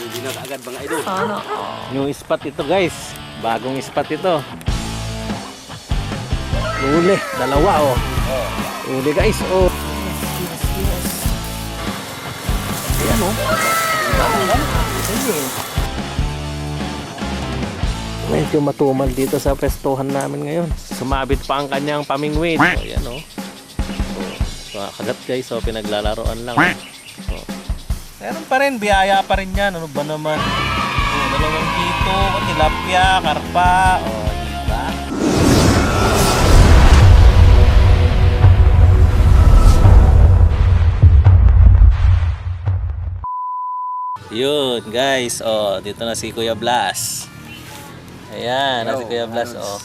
Hindi na kaagad mga idol. Sana. New spot ito guys. Bagong spot ito. Uli, dalawa oh. Uli guys, oh. Ayan oh. Medyo matumal dito sa pestohan namin ngayon. Sumabit pa ang kanyang pamingwit. Oh, ayan oh. So, so kagat guys, so pinaglalaroan lang. Oh. Meron pa rin, biyaya pa rin yan. Ano ba naman? Oh, dalawang kito, tilapia, karpa. Oh, diba? Yun, guys. Oh, dito na si Kuya Blas. Ayan, na si Kuya Blas, oh.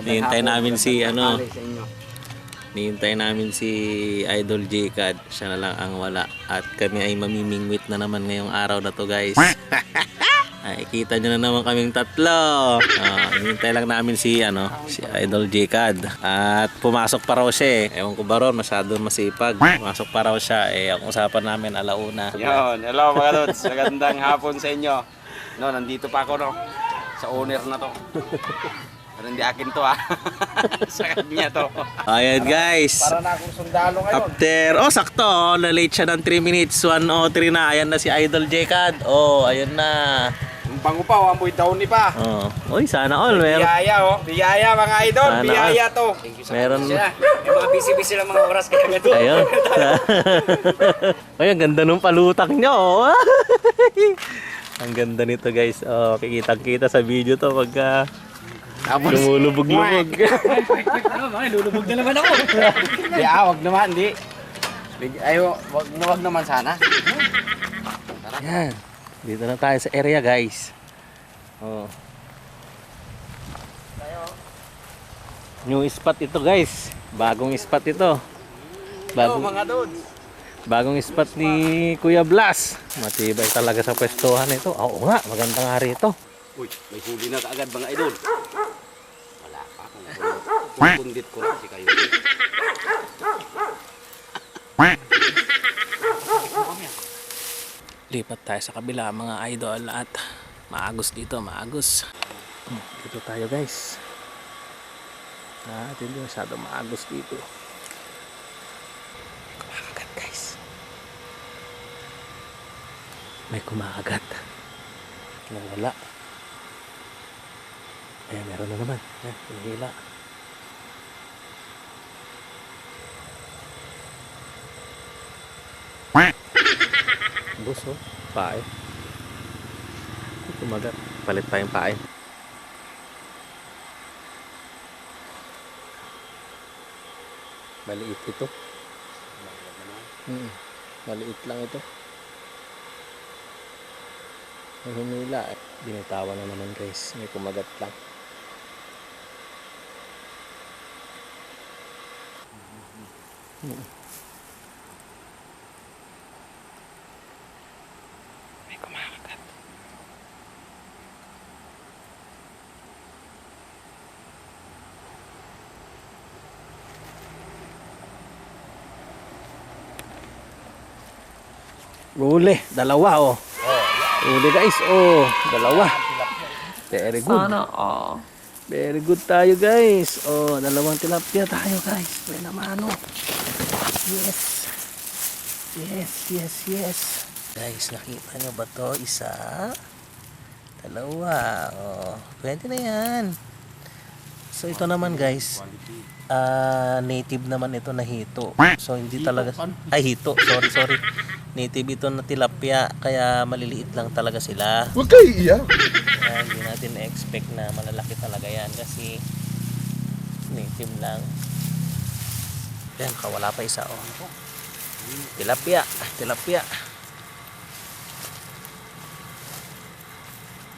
Nihintay namin si ano, Nihintay namin si Idol J-Cad. Siya na lang ang wala. At kami ay mamimingwit na naman ngayong araw na to guys. ay, kita nyo na naman kaming tatlo. Uh, hinihintay lang namin si, ano, si Idol J-Cad. At pumasok pa raw siya eh. Ewan ko ba ron, masyado masipag. Pumasok pa raw siya eh. Ang usapan namin alauna. Yun, hello mga lods. Magandang hapon sa inyo. No, nandito pa ako no. Sa owner na to. Pero hindi akin to ah. sa kanya to. Ayan guys. Para na akong sundalo ngayon. After, oh sakto, oh, na-late siya ng 3 minutes, 103 na. Ayan na si Idol J-Cad. Oh, ayun na. Yung bango pa, oh, amoy daw ni pa. Oh. Uy, sana all. Meron, Biyaya oh. Biyaya mga idol. Sana Biyaya to. meron. Sila. Yung mga busy-busy lang mga oras kaya ganito. Ayun. Ay, ang ganda nung palutak niya, oh. ang ganda nito, guys. Oh, kikitang-kita sa video to pagka Tapos, lumulubog-lubog. Lulubog na naman ako. di ah, wag naman, di. Ay, wag, wag naman sana. Yan. Dito na tayo sa area, guys. Oh. New spot ito, guys. Bagong spot ito. Bagong, mga dudes. bagong spot ni Kuya Blas. Matibay talaga sa pwestuhan ito. Oo nga, magandang hari ito. Uy, may huli na kaagad mga idol. Pundit ko si kayo. Lipat tayo sa kabila mga idol at maagos dito, maagos. Hmm, Dito tayo guys. Ah, hindi masyado maagos dito. Kumakagat guys. May kumakagat. Nawala. Eh, meron na naman. Eh, pinahila. Bus oh, pae. Kumagat. Palit pa yung pae. Maliit ito. Maliit lang ito. May humila eh. Binitawan na naman guys. May kumagat lang. Hmm. Uli, dalawa oh. Uli guys, oh, dalawa. Very good. Sana all. Very good tayo guys. Oh, dalawang tilapia tayo guys. May naman oh. Yes. Yes, yes, yes. Guys, nakita nyo ba to? Isa. Dalawa. Oh, pwede na yan. So ito naman guys, ah native naman ito na hito. So hindi talaga ay hito. Sorry, sorry. Native ito na tilapia kaya maliliit lang talaga sila. Huwag kayo iiyak. Kaya hindi natin na-expect na malalaki talaga yan kasi native lang. Yan, kawala pa isa oh. Tilapia, tilapia.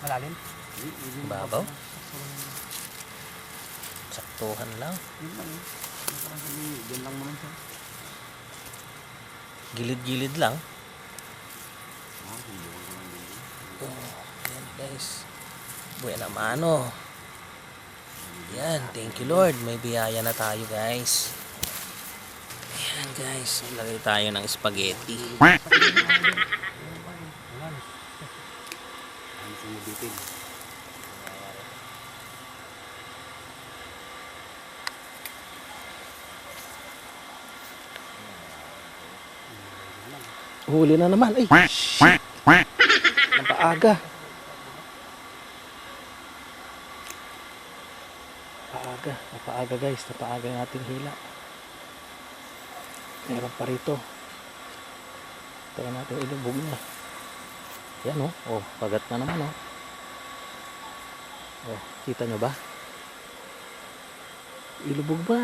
Malalim? Babaw. Saktuhan lang. Diyan lang naman siya. Gilid-gilid lang. Oh, yan guys. Buena mano. Yan, thank you Lord. May biyaya na tayo guys. Yan. guys, lagay tayo ng spaghetti. Huli na naman. Ay, shit. Napaaga. Napaaga. Napaaga guys. Napaaga yung ating hila. Meron pa rito. Tayo natin ilubog niya. Yan oh. Oh, pagat na naman oh. Oh, kita nyo ba? Ilubog ba?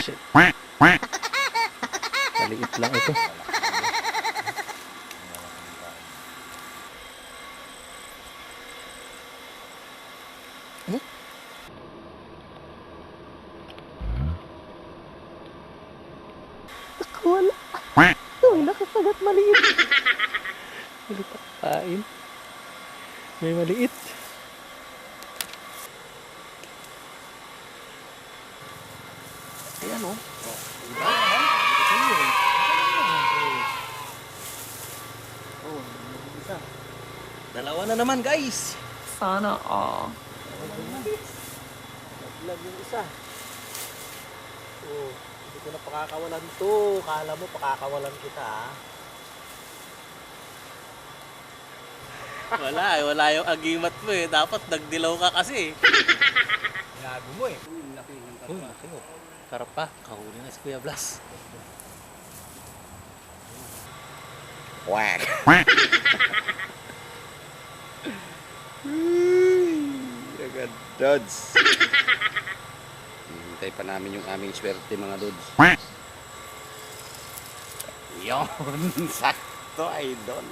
Shit. Maliit lang ito. Hmm? Ako wala. Uy, nakasagat maliit. Maliit ang kain. May maliit. Ayan oh. Oh, isa. Dalawa na naman guys. Sana all. Lag yung isa. Oh, hindi ko na pakakawalan to. Kala mo pakakawalan kita ah. Wala eh, wala yung agimat mo eh. Dapat nagdilaw ka kasi. Gago mo eh. Uy, laki mo. Karpa, kahuli na si Kuya Blas. Quack. Agad, Dods. Hintay pa namin yung aming swerte mga Dods. Yon, sakto idol.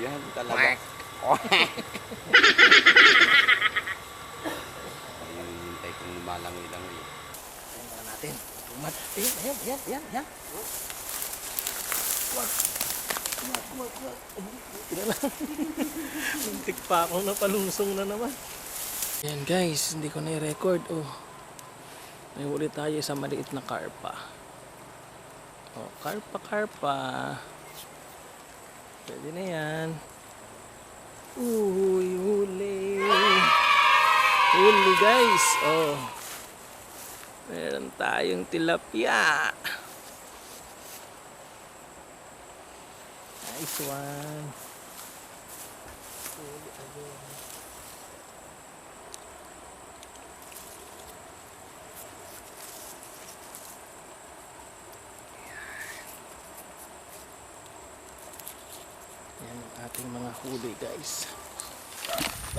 Yan talaga. Ayun, hintay kong lumalangoy-langoy. Tingnan natin. Tumat. Ayan, ayan, ayan, ayan, ayan. Wag. Wag, wag, wag. Tingnan lang. Muntik pa akong napalusong na naman. Ayan guys, hindi ko na-record. Oh. May huli tayo sa maliit na karpa. Oh, karpa, karpa. Pwede na yan. Uy, huli. Huli guys. Oh. Meron tayong tilapia. Nice one. Yan ang ating mga huli guys.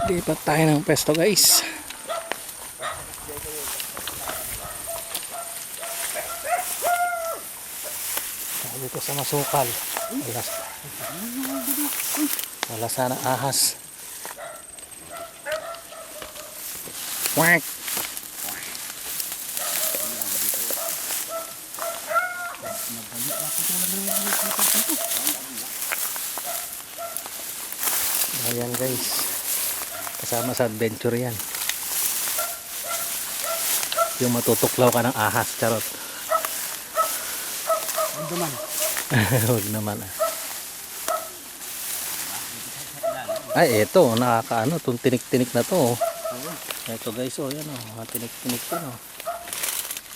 Lipat tayo ng pesto guys. Dito sa masukal. Wala, wala sana ahas. Quack! Ayan guys. Kasama sa adventure yan. Yung matutuklaw ka ng ahas. Charot. Ano man? Huwag naman ah. Ay, eto, nakakaano, itong tinik-tinik na to. oh. Eto guys, oh, yan oh, tinik-tinik yan oh.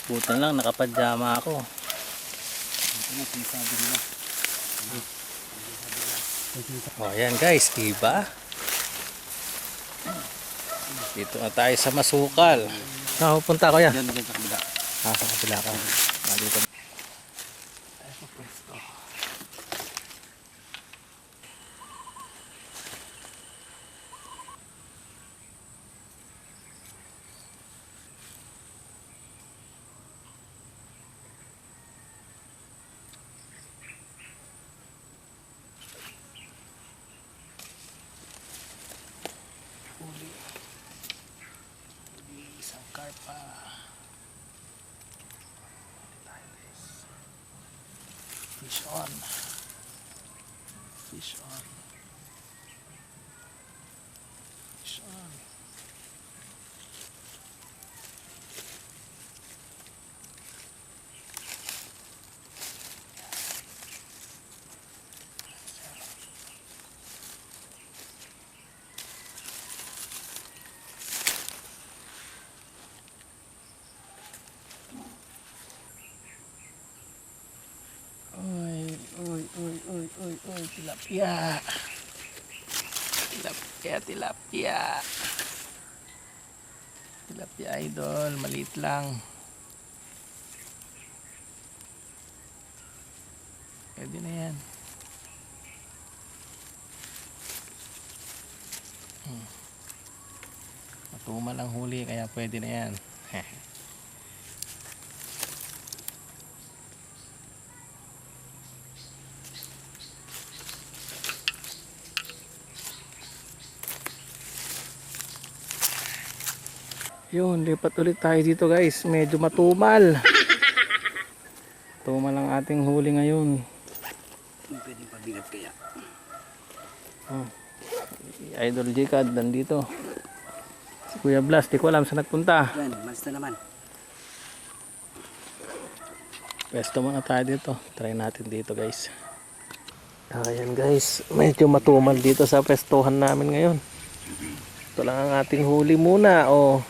Buti lang, nakapadyama ako. Oh, yan guys, iba. Dito na tayo sa masukal. Pupunta ako yan. Yan, yan sa kabila. Ah, sa kabila ka. Dito. Schaden. Viel Tilapia. Tilapia, tilapia. Tilapia idol, maliit lang. Pwede na yan. Hmm. Matumal ang huli kaya pwede na yan. Yun, lipat ulit tayo dito guys. Medyo matumal. Tumal ang ating huli ngayon. Pwede pabigat kaya. Idol Jcad nandito. Si Kuya Blas, di ko alam saan nagpunta. Yan, mas na naman. Pwesto muna tayo dito. Try natin dito guys. Ayan guys, medyo matumal dito sa pwestuhan namin ngayon. Ito lang ang ating huli muna. Oh.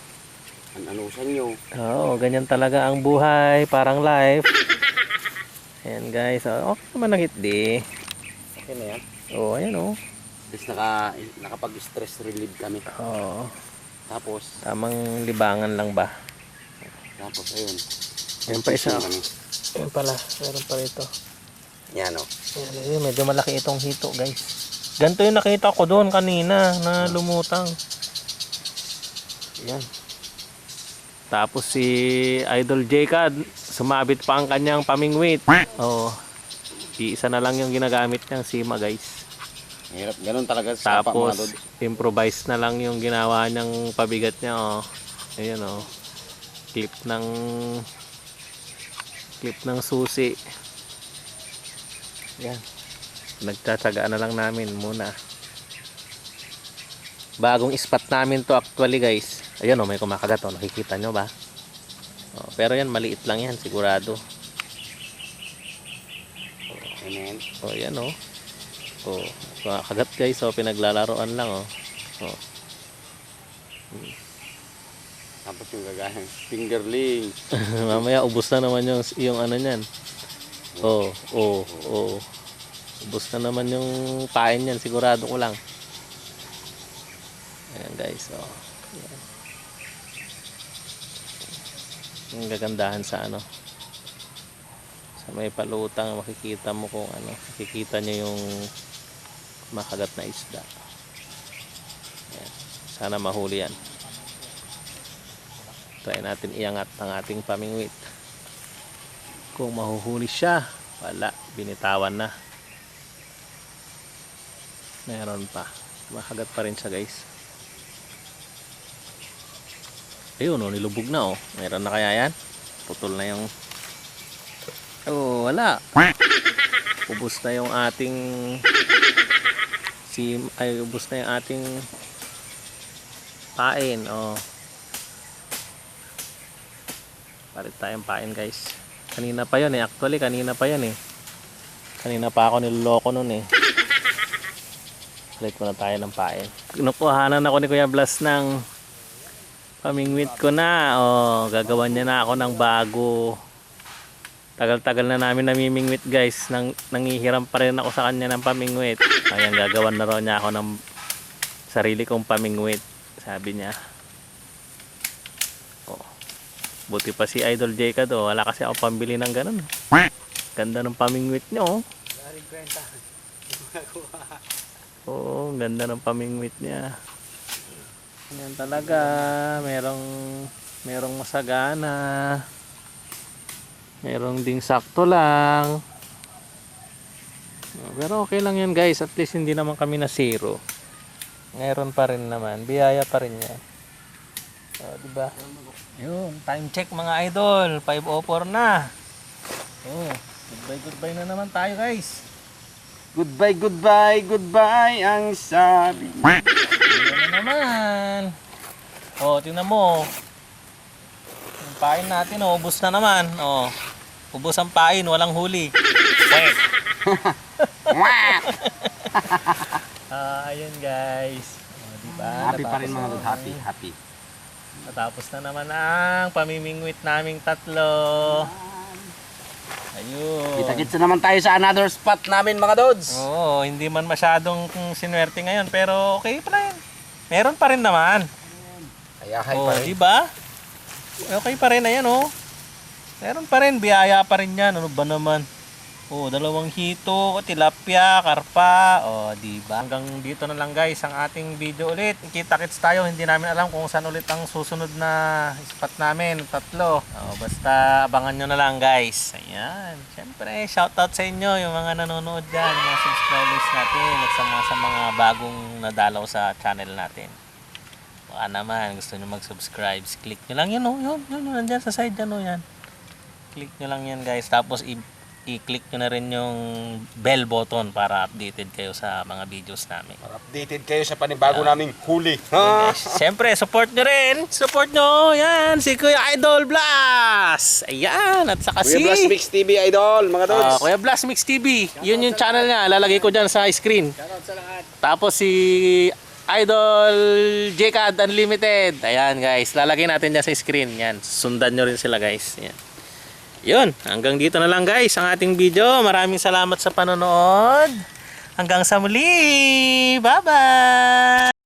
Anusan nyo. Oo, ganyan talaga ang buhay, parang life. Ayan guys, oh, okay naman ang hitdi. Okay na yan. Oh, ayan oh. At least naka, nakapag-stress relieve kami. Oo, Tapos, tamang libangan lang ba? tapos ayun. Ayan pa isa. Kami. Ayan pala, meron pa rito. Yan o. Ayan, ayan, medyo malaki itong hito guys. Ganito yung nakita ko doon kanina na lumutang. Ayan. Tapos si Idol Jcad, sumabit pa ang kanyang pamingwit. Oo. Iisa na lang yung ginagamit niyang sima guys. Hirap, ganun talaga sa mga Tapos lod. improvise na lang yung ginawa niyang pabigat niya oh. Ayun oh. Clip ng clip ng susi. Yan. Nagtsatsagaan na lang namin muna. Bagong spot namin to actually guys. Ayun oh, may kumakagat oh. Nakikita nyo ba? Oh, pero yan maliit lang yan sigurado. Yan. Oh, yan oh. Oh, kumakagat guys. Oh, pinaglalaroan lang oh. Oh. Tapos yung gagawin. Fingerling. Mamaya ubos na naman yung yung ano niyan. Oh, oh, oh. Ubos na naman yung pain niyan, sigurado ko lang. Ayan guys, oh. Ayan. Ang gagandahan sa ano. Sa may palutang makikita mo kung ano, makikita niyo yung makagat na isda. Ayan. Sana mahuli yan. Try natin iangat ang ating pamingwit. Kung mahuhuli siya, wala, binitawan na. Meron pa. Makagat pa rin siya guys. Ayun oh, nilubog na oh. Meron na kaya yan? Putol na yung... Oh, wala. Ubus na yung ating... Si... Ay, ubus na yung ating... Pain, oh. Palit tayong pain guys. Kanina pa yun eh. Actually, kanina pa yun eh. Kanina pa ako niloloko nun eh. Palit muna tayo ng pain. Kinukuhanan ako ni Kuya Blas ng pamingwit ko na. Oh, gagawan niya na ako ng bago. Tagal-tagal na namin namimingwit guys. Nang, nangihiram pa rin ako sa kanya ng pamingwit. Ayan, gagawan na raw niya ako ng sarili kong pamingwit. Sabi niya. Oh. Buti pa si Idol J ka do. Wala kasi ako pambili ng ganun. Ganda ng pamingwit niyo. Oh. Oo, ang ganda ng pamingwit niya. Yan talaga. Merong, merong masagana. Merong ding sakto lang. Pero okay lang yan guys. At least hindi naman kami na zero. Meron pa rin naman. Biyaya pa rin yan. O, diba? Yun, time check mga idol. 5.04 na. Oh, goodbye goodbye na naman tayo guys. Goodbye, goodbye, goodbye ang sabi. Na naman. Oh, tingnan mo. Yung pain natin, oh, ubos na naman. Oh, ubos ang pain, walang huli. Wait. ah, ayun guys. Oh, diba? Happy pa rin mga lod. Happy, happy. Natapos na naman ang pamimingwit naming tatlo. Ayun. Kita-kits na naman tayo sa another spot namin mga Dods. Oo, hindi man masyadong sinwerte ngayon pero okay pa rin. Meron pa rin naman. Ayahay Oh, pa rin. di ba? Okay pa rin ayan oh. Meron pa rin biyaya pa rin 'yan. Ano ba naman? Oh, dalawang hito, tilapia, karpa. Oh, di ba? Hanggang dito na lang guys ang ating video ulit. Kita-kits tayo. Hindi namin alam kung saan ulit ang susunod na spot namin. Tatlo. Oh, basta abangan nyo na lang guys. Ayan. Siyempre, shoutout sa inyo yung mga nanonood yung mga subscribers natin at sa mga, sa mga bagong nadalaw sa channel natin. Baka naman, gusto nyo mag-subscribe, click nyo lang yun, oh, yun, yun, yun, nandyan sa side dyan, oh, yan. Click nyo lang yan, guys. Tapos, i- i-click nyo na rin yung bell button para updated kayo sa mga videos namin. Updated kayo sa panibago naming huli. Guys. Siyempre, support nyo rin. Support nyo. Yan, si Kuya Idol Blast. Ayan, at saka si... Kuya Blast Mix TV Idol, mga Ah, Dods. Kuya Blast Mix TV. Yun yung channel niya. Lalagay ko dyan sa screen. Shoutout sa lahat. Tapos si Idol JCAD Unlimited. Ayan guys, lalagay natin dyan sa screen. Yan, sundan nyo rin sila guys. Yan. Yun, hanggang dito na lang guys ang ating video. Maraming salamat sa panonood. Hanggang sa muli. Bye-bye!